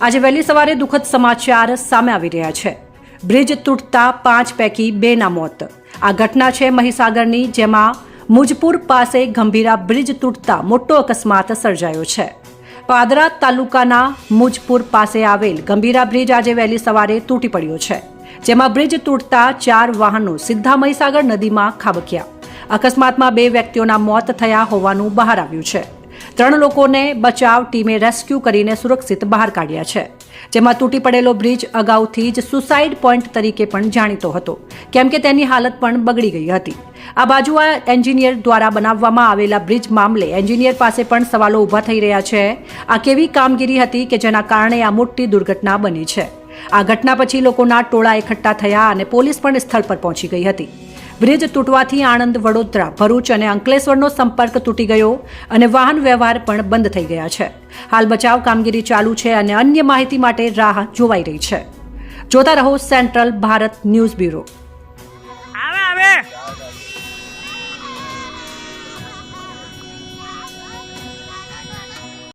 આજે વહેલી સવારે દુઃખદ સમાચાર સામે આવી રહ્યા છે. બ્રિજ તૂટતા પાંચ પૈકી બેના મોત. આ ઘટના છે મહીસાગરની, જેમાં મુજપુર પાસે ગંભીરા બ્રિજ તૂટતા મોટો અકસ્માત સર્જાયો છે. પાદરા તાલુકાના મુજપુર પાસે આવેલ ગંભીરા બ્રિજ આજે વહેલી સવારે તૂટી પડ્યો છે, જેમાં બ્રિજ તૂટતા ચાર વાહનો સીધા મહીસાગર નદીમાં ખાબક્યા. અકસ્માતમાં બે વ્યક્તિઓના મોત થયા હોવાનું બહાર આવ્યું છે. ત્રણ લોકોને બચાવ ટીમે રેસ્ક્યુ કરીને સુરક્ષિત બહાર કાઢ્યા છે. જેમાં તૂટી પડેલો બ્રિજ અગાઉથી જ સુસાઇડ પોઈન્ટ તરીકે પણ જાણીતો હતો. કેમ કે તેની હાલત પણ બગડી ગઈ હતી. આ બાજુ આ એન્જિનિયર દ્વારા બનાવવામાં આવેલા બ્રિજ મામલે એન્જિનિયર પાસે પણ સવાલો ઊભા થઈ રહ્યા છે. આ કેવી કામગીરી હતી કે જેના કારણે આ મોટી દુર્ઘટના બની છે? આ ઘટના પછી લોકોના ટોળા એકઠા થયા અને પોલીસ પણ સ્થળ પર પહોંચી ગઈ હતી. બ્રિજ તૂટવાથી આણંદ, વડોદરા, ભરૂચ અને અંકલેશ્વરનો સંપર્ક તૂટી ગયો અને વાહન વ્યવહાર પણ બંધ થઈ ગયા છે. હાલ બચાવ કામગીરી ચાલુ છે અને અન્ય માહિતી માટે રાહ જોવાઈ રહી છે. જોતા રહો સેન્ટ્રલ ભારત ન્યૂઝ બ્યુરો.